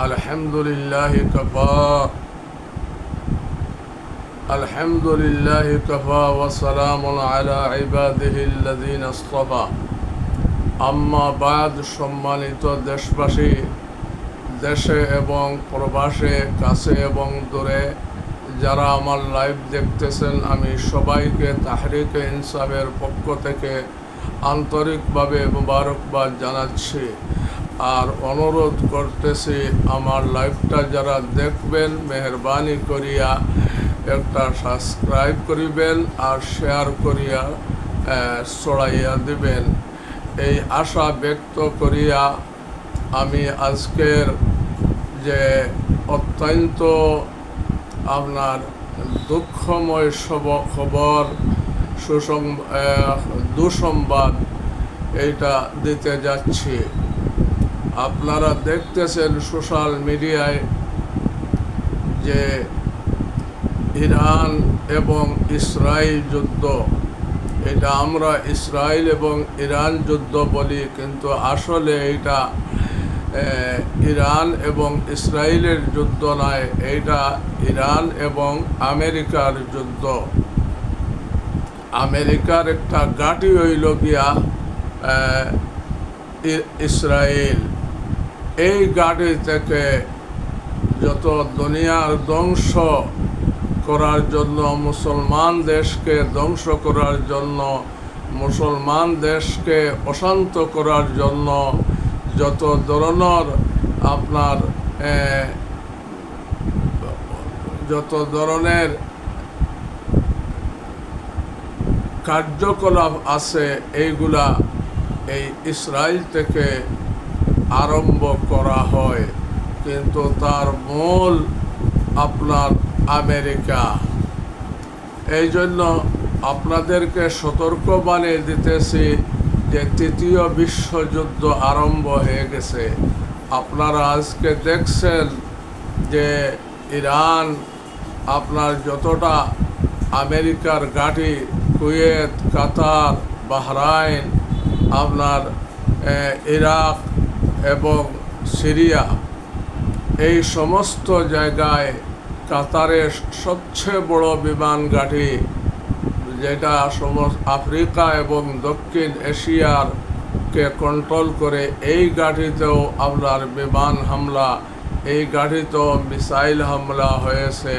الحمد لله كفى الحمد لله كفى وسلام على عباده الذين اصطفى আম্মা বাদ সম্মানিত দেশবাসী দেশে এবং প্রবাসে কাছে এবং দূরে যারা আমার লাইভ দেখতেছেন আমি সবাইকে তাহরিকে ইনসাফের পক্ষ থেকে আন্তরিকভাবে মোবারকবাদ জানাচ্ছি আর অনুরোধ করতেছি আমার লাইভটা যারা দেখবেন, মেহরবানি করিয়া একটা সাবস্ক্রাইব করিবেন আর শেয়ার করিয়া ছড়াইয়া দিবেন। এই আশা ব্যক্ত করিয়া আমি আজকের যে অত্যন্ত আপনার দুঃখময় সব খবর সুসং দুঃসংবাদ, এইটা দিতে যাচ্ছি। আপনারা দেখতেছেন সোশ্যাল মিডিয়ায় যে ইরান এবং ইসরায়েল যুদ্ধ। এটা আমরা ইসরায়েল এবং ইরান যুদ্ধ বলি, কিন্তু আসলে এটা ইরান এবং ইসরায়েলের যুদ্ধ নয় এইটা ইরান এবং আমেরিকার যুদ্ধ। আমেরিকার একটা গাঁটি হইল গিয়া ইসরায়েল এই গাড়ি থেকে যত দুনিয়ার ধ্বংস করার জন্য, মুসলমান দেশকে ধ্বংস করার জন্য, মুসলমান দেশকে অশান্ত করার জন্য যত ধরনের আপনার যত ধরনের কার্যকলাপ আছে, এইগুলা এই ইসরায়েল থেকে আরম্ভ করা হয়। কিন্তু তার মূল আপনার আমেরিকা। এই জন্য আপনাদেরকে সতর্ক বানিয়ে দিতেছি যে তৃতীয় বিশ্বযুদ্ধ আরম্ভ হয়ে গেছে। আপনারা আজকে দেখছেন যে ইরান আপনার যতটা আমেরিকার গাড়ি কুয়েত, কাতার, বাহরাইন, আপনার ইরাক এবং সিরিয়া এই সমস্ত জায়গায় কাতারের সবচেয়ে বড় বিমান ঘাঁটি, যেটা সমস্ত আফ্রিকা এবং দক্ষিণ এশিয়ার কে কন্ট্রোল করে, এই গাড়িতেও আপনার বিমান হামলা, এই গাড়িতেও মিসাইল হামলা হয়েছে।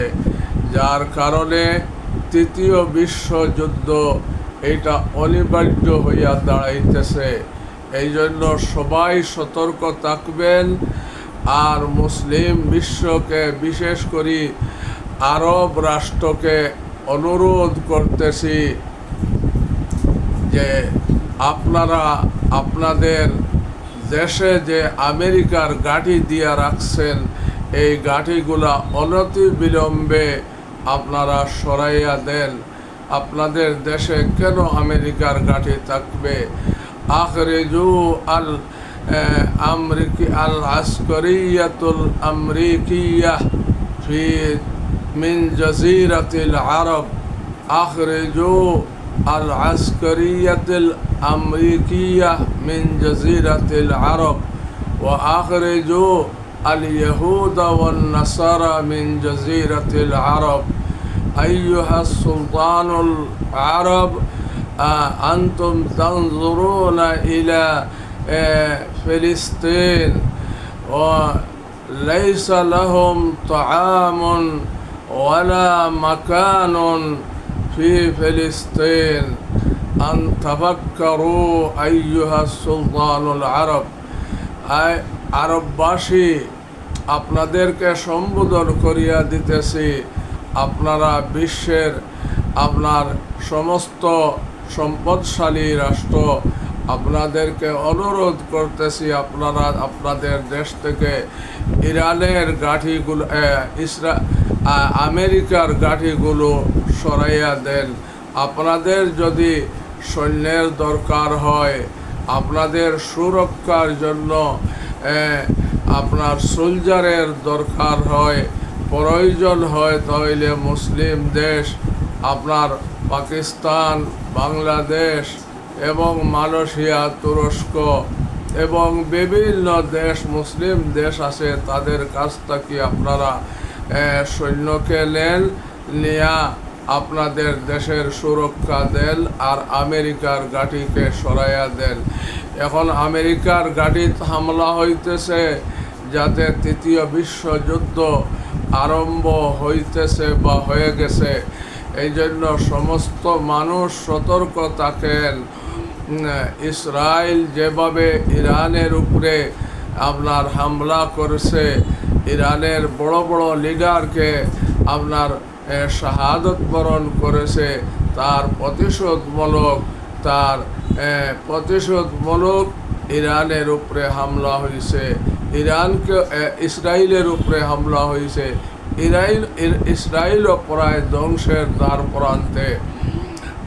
যার কারণে তৃতীয় বিশ্বযুদ্ধ এটা অনিবার্য হইয়া দাঁড়াইতেছে। এই জন্য সবাই সতর্ক থাকবেন আর মুসলিম বিশ্বকে, বিশেষ করে আরব রাষ্ট্রকে অনুরোধ করতেছি যে আপনারা আপনাদের দেশে যে আমেরিকার গাড়ি দিয়া রাখছেন, এই গাড়িগুলা অনতি বিলম্বে আপনারা সরাইয়া দেন। আপনাদের দেশে কেন আমেরিকার গাড়ি থাকবে? أخرجوا آه، العسكرية الأمريكية في من جزيرة العرب. أخرجوا العسكرية الأمريكية من جزيرة العرب. وأخرجوا اليهود والنصارى من جزيرة العرب. أيها السلطان العرب أنتم تنظرون إلى آه، فلسطين وليس لهم طعام ولا مكان في فلسطين أن تفكروا أيها السلطان العرب أي আরববাসী আপনাদেরকে সম্বোধন করিয়া দিতেছি আপনারা বিশ্বের আপনার সমস্ত সম্পদশালী রাষ্ট্র, আপনাদেরকে অনুরোধ করতেছি আপনারা আপনাদের দেশ থেকে ইরানের গাঠিগুলো ইসরা আমেরিকার গাঠিগুলো সরাইয়া দেন। আপনাদের যদি সৈন্যের দরকার হয়, আপনাদের সুরক্ষার জন্য আপনার সোলজারের দরকার হয়, প্রয়োজন হয় তাহলে মুসলিম দেশ, আপনার পাকিস্তান বাংলাদেশ এবং মালয়েশিয়া তুরস্ক এবং বিভিন্ন দেশ, মুসলিম দেশ আছে, তাদের কাছ থেকে আপনারা সৈন্যকে নেন নেয়া আপনাদের দেশের সুরক্ষা দেন আর আমেরিকার গাড়িকে সরাইয়া দেন? এখন আমেরিকার গাড়িতে হামলা হইতেছে যাতে তৃতীয় বিশ্বযুদ্ধ আরম্ভ হইতেছে বা হয়ে গেছে। এই জন্য সমস্ত মানুষ সতর্ক থাকেন। ইসরায়েল যেভাবে ইরানের উপরে আপনার হামলা করেছে, ইরানের বড় বড় লিডারকে আপনার শাহাদত বরণ করেছে, তার প্রতিশোধমূলক তার প্রতিশোধমূলক ইরানের উপরে হামলা হয়েছে ইরানকে ইসরায়েলের উপরে হামলা হয়েছে ইসরায়েল ইর- ইসরায়েলও প্রায় ধ্বংসের দ্বার প্রান্তে।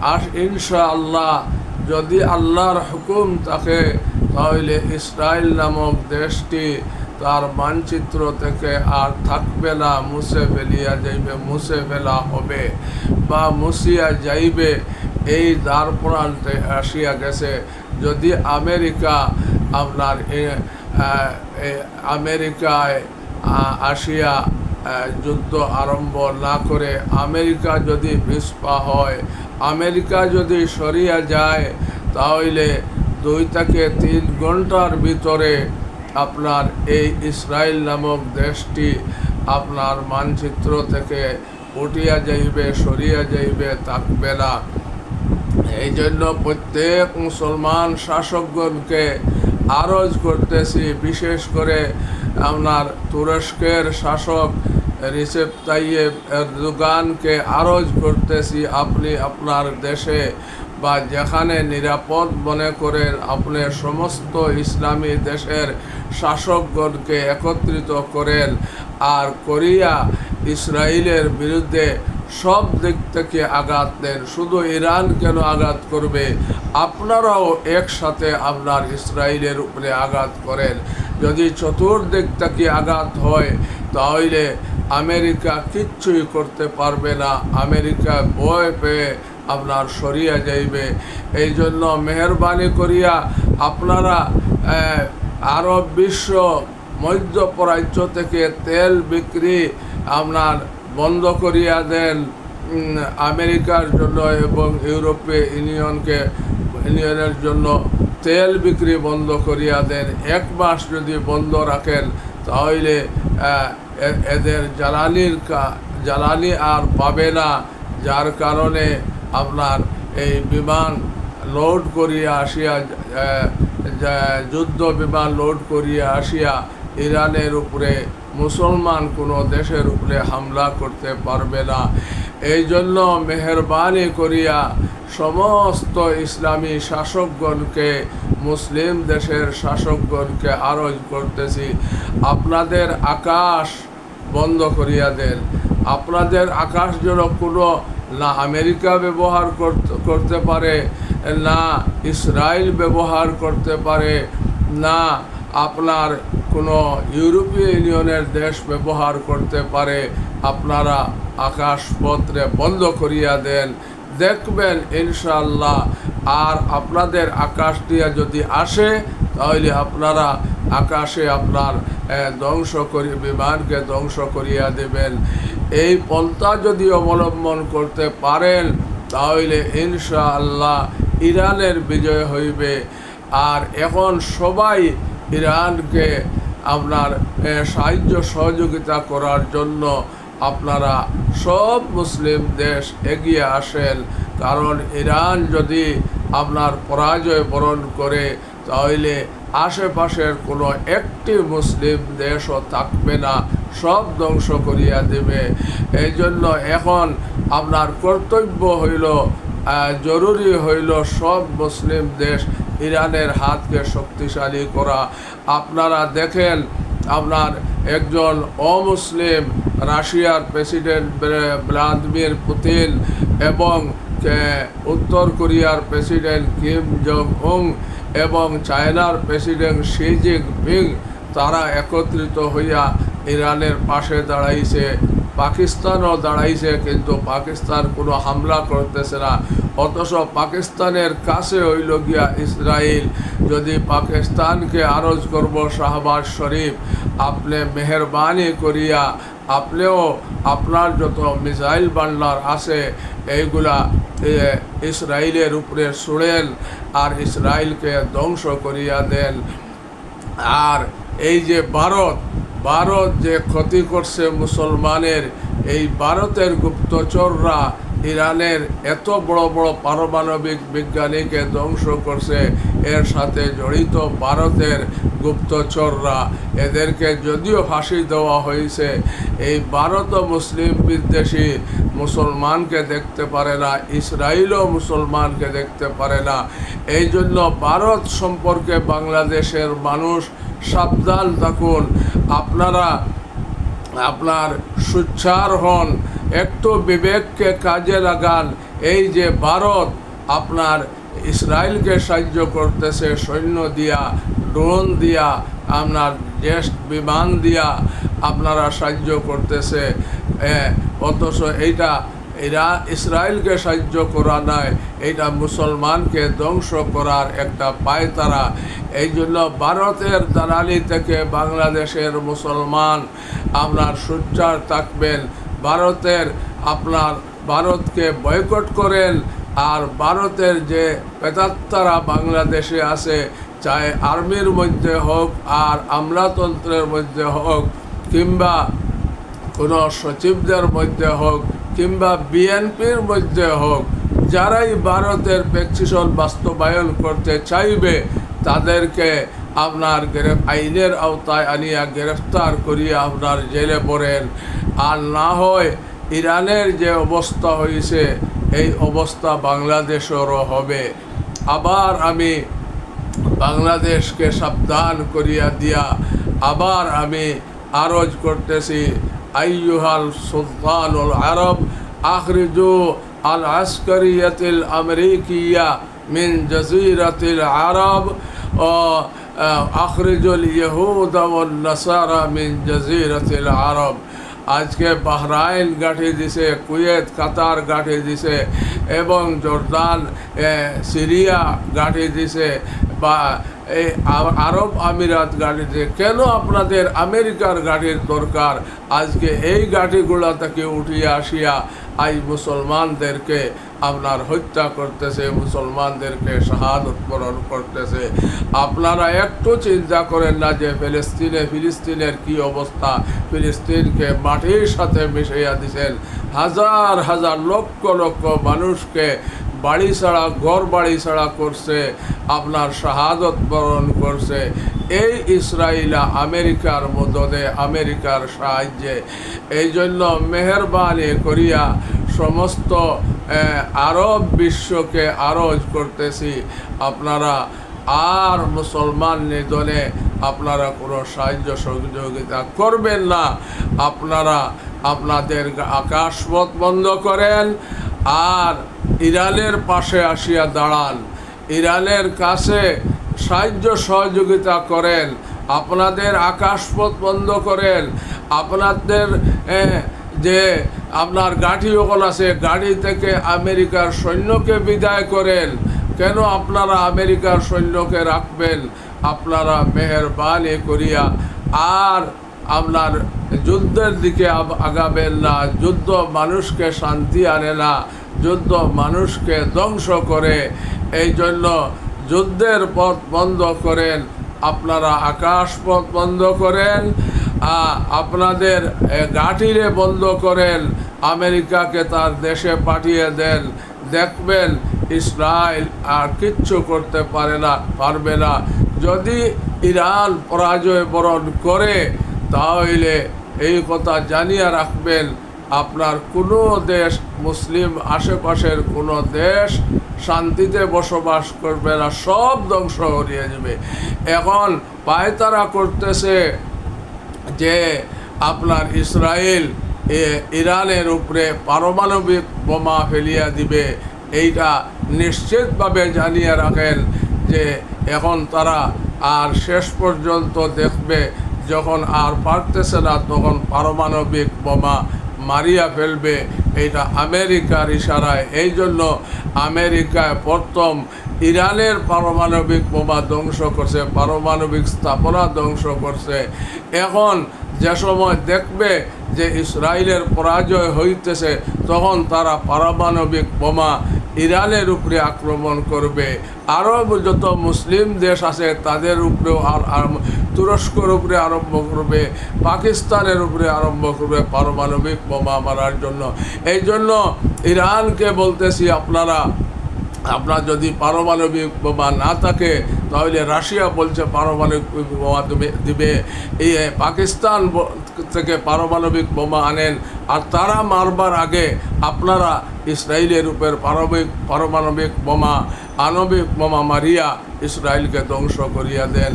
আর ইনশাআল্লাহ, যদি আল্লাহর হুকুম থাকে, তাহলে ইসরায়েল নামক দেশটি তার মানচিত্র থেকে আর থাকবে না, মুছে ফেলিয়া যাইবে, মুছে ফেলা হবে বা মুছিয়া যাইবে। এই দ্বার প্রান্তে আসিয়া গেছে। যদি আমেরিকা আপনার আমেরিকায় আসিয়া যুদ্ধ আরম্ভ না করে আমেরিকা যদি পিছপা হয়, আমেরিকা যদি সরিয়া যায়, তাহলে দুই থেকে তিন ঘণ্টার ভিতরে আপনার এই ইসরায়েল নামক দেশটি আপনার মানচিত্র থেকে উঠিয়া যাইবে, সরিয়া যাইবে, থাকবে না। এই জন্য প্রত্যেক মুসলমান শাসকগণকে আরজ করতেছি, বিশেষ করে আপনার তুরস্কের শাসক রিসেপ তাইয়েব এরদোগানকে আরজ করতেছি আপনি আপনার দেশে বা যেখানে নিরাপদ মনে করেন, আপনি সমস্ত ইসলামী দেশের শাসকগণকে একত্রিত করেন আর কোরিয়া ইসরায়েলের বিরুদ্ধে সব দিক থেকে আঘাত দেন। শুধু ইরান কেন আঘাত করবে? আপনারাও একসাথে আপনার ইসরায়েলের উপরে আঘাত করেন। যদি চতুর্দিক থেকে আঘাত হয়, তাহলে আমেরিকা কিচ্ছুই করতে পারবে না। আমেরিকা ভয় পেয়ে আপনার সরিয়া যাইবে। এই জন্য মেহরবানি করিয়া আপনারা আরব বিশ্ব মধ্যপ্রাচ্য থেকে তেল বিক্রি আপনার বন্ধ করিয়া দেন আমেরিকার জন্য এবং ইউরোপীয় ইউনিয়নকে, ইউনিয়নের জন্য। তেল বিক্রি বন্ধ করিয়া দেন, এক মাস যদি বন্ধ রাখেন, তাহলে এদের জ্বালানির জ্বালানি আর পাবে না, যার কারণে আপনার এই বিমান লোড করিয়া আসিয়া যুদ্ধ বিমান লোড করিয়া আসিয়া ইরানের উপরে, মুসলমান কোনো দেশের উপরে হামলা করতে পারবে না। এই জন্য মেহরবানি করিয়া সমস্ত ইসলামী শাসকগণকে, মুসলিম দেশের শাসকগণকে আরজ করতেছি। আপনাদের আকাশ বন্ধ করিয়া দেন। আপনাদের আকাশ যেন কোনো না আমেরিকা ব্যবহার করতে পারে, না ইসরায়েল ব্যবহার করতে পারে, না আপনার কোনো ইউরোপীয় ইউনিয়নের দেশ ব্যবহার করতে পারে, আপনারা আকাশপত্রে বন্ধ করিয়া দেন। দেখবেন ইনশাল্লাহ আর আপনাদের আকাশ দিয়া যদি আসে, তাহলে আপনারা আকাশে আপনার ধ্বংস করি, বিমানকে ধ্বংস করিয়া দেবেন। এই পন্থা যদি অবলম্বন করতে পারেন, তাহলে ইনশাআল্লাহ ইরানের বিজয় হইবে। আর এখন সবাই ইরানকে আপনার সাহায্য সহযোগিতা করার জন্য আপনারা সব মুসলিম দেশ এগিয়ে আসেন। কারণ ইরান যদি আপনার পরাজয় বরণ করে, তাহলে আশেপাশের কোনো একটি মুসলিম দেশও থাকবে না, সব ধ্বংস করিয়া দেবে। এই জন্য এখন আপনার কর্তব্য হইল জরুরি হইল সব মুসলিম দেশ ইরানের হাতকে শক্তিশালী করা। আপনারা দেখেন, আপনার একজন অমুসলিম রাশিয়ার প্রেসিডেন্ট ভ্লা- ভ্লাদিমির পুতিন এবং উত্তর কোরিয়ার প্রেসিডেন্ট কিম জং উং এবং চায়নার প্রেসিডেন্ট শি জিনপিং, তারা একত্রিত হইয়া ইরানের পাশে দাঁড়াইছে। পাকিস্তানও দাঁড়াইছে, কিন্তু পাকিস্তান কোনো হামলা করতেছে না। অথচ পাকিস্তানের কাছে হইল গিয়া ইসরায়েল যদি পাকিস্তানকে আরজ করব শাহবাজ শরীফ, আপনি মেহরবানি করিয়া আপনিও আপনার যত মিসাইল বান্ডার আছে, এইগুলা ইসরায়েলের উপরে ছুড়েন আর ইসরায়েলকে ধ্বংস করিয়া দেন। আর এই যে ভারত ভারত যে ক্ষতি করছে মুসলমানের, এই ভারতের গুপ্তচররা ইরানের এত বড় বড় পারমাণবিক বিজ্ঞানীকে ধ্বংস করছে। এর সাথে জড়িত ভারতের গুপ্তচররা। এদেরকে যদিও ফাঁসি দেওয়া হয়েছে, এই ভারত মুসলিম বিদ্বেষী মুসলমানকে দেখতে পারে না ইসরায়েলও মুসলমানকে দেখতে পারে না। এই জন্য ভারত সম্পর্কে বাংলাদেশের মানুষ সাবধান থাকুন। আপনারা, আপনার সুচ্ছার হন, একটু বিবেককে কাজে লাগান। এই যে ভারত, আপনার ইসরায়েলকে সাহায্য করতেছে, সৈন্য দিয়া, ড্রোন দিয়া, আপনার জেস্ট বিমান দিয়া আপনারা সাহায্য করতেছে। অথচ এইটা এরা ইসরায়েলকে সাহায্য করা নয় এটা মুসলমানকে ধ্বংস করার একটা পায়তারা। এই জন্য ভারতের দালালি থেকে বাংলাদেশের মুসলমান আপনার সোচ্চার থাকবেন। ভারতের, আপনার ভারতকে বয়কট করেন আর ভারতের যে পেতাত্তারা বাংলাদেশে আছে চাहे আর্মির মধ্যে হোক আর আমলাতন্ত্রের মধ্যে হোক কিংবা কোনো সচিবদের মধ্যে হোক কিংবা বিএনপির মধ্যে হোক, যারাই ভারতের প্রেসক্রিপশন বাস্তবায়ন করতে চাইবে, তাদেরকে আপনার আইনের আওতায় আনিয়া গ্রেফতার করিয়া আপনার জেলে পড়েন। আর না হয় ইরানের যে অবস্থা হয়েছে এই অবস্থা বাংলাদেশেরও হবে। আবার আমি বাংলাদেশকে সাবধান করিয়া দিয়া আবার আমি আরজ করতেছি, আইয়ুহাল সুলতানুল আরব, আখরিজু আল আসকরিয়াতিল আমেরিকিয়া মিন জজিরাতিল আরব, ও আখরিজুল ইহুদ নাসারা মিন জজিরাতিল আরব। আজকে বাহরাইন গাঁঠি দিছে কুয়েত কাতার গাঁঠি দিছে এবং জর্দান এ, সিরিয়া গাঁঠি দিছে বা এই আরব আমিরাত গাড়িতে কেন আপনাদের আমেরিকার গাড়ির দরকার? আজকে এই গাড়িগুলা থেকে উঠিয়ে আসিয়া আজ মুসলমানদেরকে আপনার হত্যা করতেছে, মুসলমানদেরকে শাহাদত বরণ করতেছে। আপনারা একটু চিন্তা করেন না যে ফিলিস্তিনে, ফিলিস্তিনের কি অবস্থা? ফিলিস্তিনকে মাটির সাথে মিশাইয়া দিছেন হাজার হাজার লক্ষ লক্ষ মানুষকে বাড়ি ছাড়া, ঘর বাড়ি ছাড়া করছে, আপনার শাহাদত বরণ করছে। এই ইসরায়েলা আমেরিকার মদদে, আমেরিকার সাহায্যে। এই জন্য মেহরবানি করিয়া সমস্ত আরব বিশ্বকে আরজ করতেছি। আপনারা আর মুসলমান নিধনে আপনারা কোনো সাহায্য সহযোগিতা করবেন না। আপনারা আপনাদের আকাশপথ বন্ধ করেন। আর ইরানের পাশে আসিয়া দাঁড়ান। ইরানের কাছে সাহায্য সহযোগিতা করেন। আপনাদের আকাশপথ বন্ধ করেন। আপনাদের যে আপনার গাড়ি ওগুলো আছে গাড়ি থেকে আমেরিকার সৈন্যকে বিদায় করেন। কেন আপনারা আমেরিকার সৈন্যকে রাখবেন? আপনারা মেহরবানি করিয়া। আর আপনার যুদ্ধের দিকে আগাবেন না। যুদ্ধ মানুষকে শান্তি আনে না। যুদ্ধ মানুষকে ধ্বংস করে। এই জন্য যুদ্ধের পথ বন্ধ করেন। আপনারা আকাশ পথ বন্ধ করেন। আপনাদের গাঠিরে বন্ধ করেন। আমেরিকাকে তার দেশে পাঠিয়ে দেন। দেখবেন ইসরায়েল আর কিচ্ছু করতে পারে না, পারবে না। যদি ইরান পরাজয় বরণ করে তাহলে এই কথা জানিয়ে রাখবেন, আপনার কোনো দেশ, মুসলিম আশেপাশের কোনো দেশ শান্তিতে বসবাস করবে না, সব ধ্বংস হরিয়ে যাবে এখন পায়তারা করতেছে যে আপনার ইসরায়েল ইরানের উপরে পারমাণবিক বোমা ফেলিয়া দিবে, এইটা নিশ্চিতভাবে জানিয়ে রাখেন যে এখন তারা আর শেষ পর্যন্ত দেখবে যখন আর পারতেছে না, তখন পারমাণবিক বোমা মারিয়া ফেলবে। এটা আমেরিকার ইশারায়। এই জন্য আমেরিকায় প্রথম ইরানের পারমাণবিক বোমা ধ্বংস করছে, পারমাণবিক স্থাপনা ধ্বংস করছে। এখন যে সময় দেখবে যে ইসরায়েলের পরাজয় হইতেছে, তখন তারা পারমাণবিক বোমা ইরানের উপরে আক্রমণ করবে। আরব যত মুসলিম দেশ আছে, তাদের উপরেও আর তুরস্কর উপরে আরম্ভ করবে, পাকিস্তানের উপরে আরম্ভ করবে পারমাণবিক বোমা মারার জন্য। এই জন্য ইরানকে বলতেছি, আপনারা আপনার যদি পারমাণবিক বোমা না থাকে, তাহলে রাশিয়া বলছে পারমাণবিক বোমা দেবে। এই পাকিস্তান থেকে পারমাণবিক বোমা আনেন, আর তারা মারবার আগে আপনারা ইসরায়েলের উপর পারমাণবিক পারমাণবিক বোমা আণবিক মামা মারিয়া ইসরায়েলকে ধ্বংস করিয়া দেন।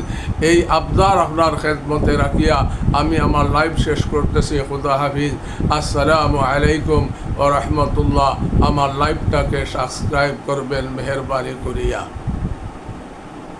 এই আবদার আপনার খেদমতে রাখিয়া আমি আমার লাইভ শেষ করতেছি, খুদা হাফিজ। আসসালামু আলাইকুম ও রহমতুল্লাহ। আমার লাইভটাকে সাবস্ক্রাইব করবেন, মেহরবানি করিয়া।